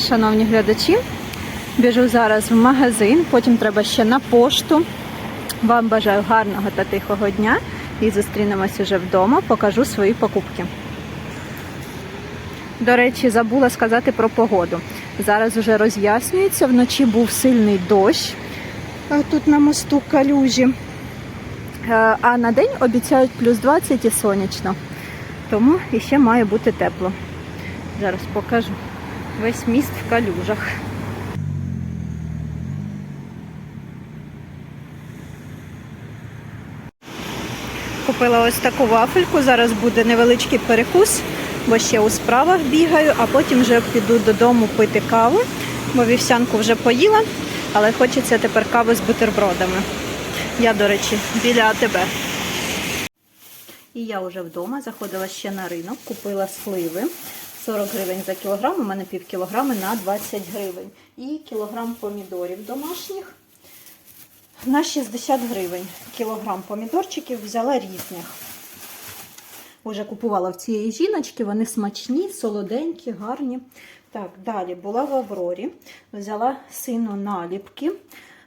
Шановні глядачі, біжу зараз в магазин, потім треба ще на пошту. Вам бажаю гарного та тихого дня і зустрінемось уже вдома. Покажу свої покупки. До речі, забула сказати про погоду. Зараз вже роз'яснюється. Вночі був сильний дощ тут на мосту калюжі. Е, А на день обіцяють плюс 20 і сонячно. Тому іще має бути тепло. Зараз покажу. Весь міст в калюжах. Купила ось таку вафельку. Зараз буде невеличкий перекус, бо ще у справах бігаю, а потім вже піду додому пити каву, бо вівсянку вже поїла, але хочеться тепер кави з бутербродами. Я, до речі, біля АТБ. І я вже вдома заходила ще на ринок, купила сливи. 40 гривень за кілограм, у мене пів кілограми на 20 гривень. І кілограм помідорів домашніх на 60 гривень. Кілограм помідорчиків взяла різних. Уже купувала в цієї жіночки, вони смачні, солоденькі, гарні. Так, далі була в Аврорі, взяла сину наліпки,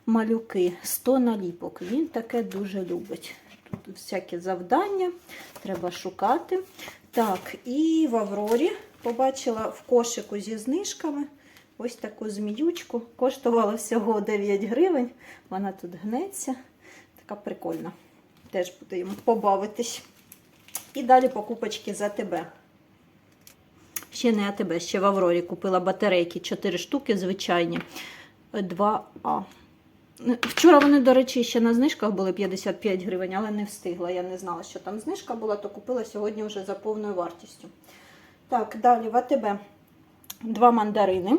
малюки, 100 наліпок. Він таке дуже любить. Тут всякі завдання, треба шукати. Так, і в Аврорі побачила в кошику зі знижками ось таку зміючку. Коштувала всього 9 гривень. Вона тут гнеться. Така прикольна. Теж буде йому побавитись. І далі покупочки за тебе. Ще не АТБ, ще в Аврорі купила батарейки 4 штуки, звичайні. 2А. Вчора вони, до речі, ще на знижках були 55 гривень, але не встигла. Я не знала, що там знижка була, то купила сьогодні вже за повною вартістю. Так, далі в АТБ два мандарини,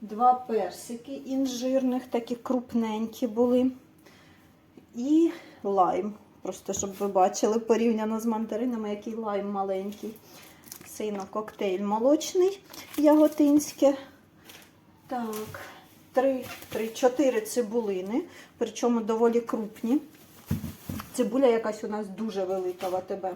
два персики інжирних, такі крупненькі були. І лайм. Просто щоб ви бачили порівняно з мандаринами, який лайм маленький. Сино коктейль молочний яготинське. Так, три, три, чотири цибулини, причому доволі крупні. Цибуля якась у нас дуже велика в АТБ.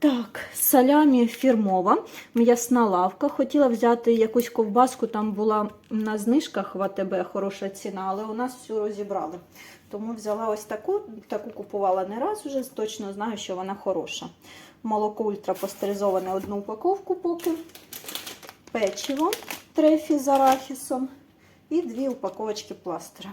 Так, салямі фірмова, м'ясна лавка. Хотіла взяти якусь ковбаску, там була на знижках в АТБ хороша ціна, але у нас всю розібрали. Тому взяла ось таку, таку купувала не раз вже, точно знаю, що вона хороша. Молоко ультрапастеризоване одну упаковку поки. Печиво трефі з арахісом і дві упаковочки пластира.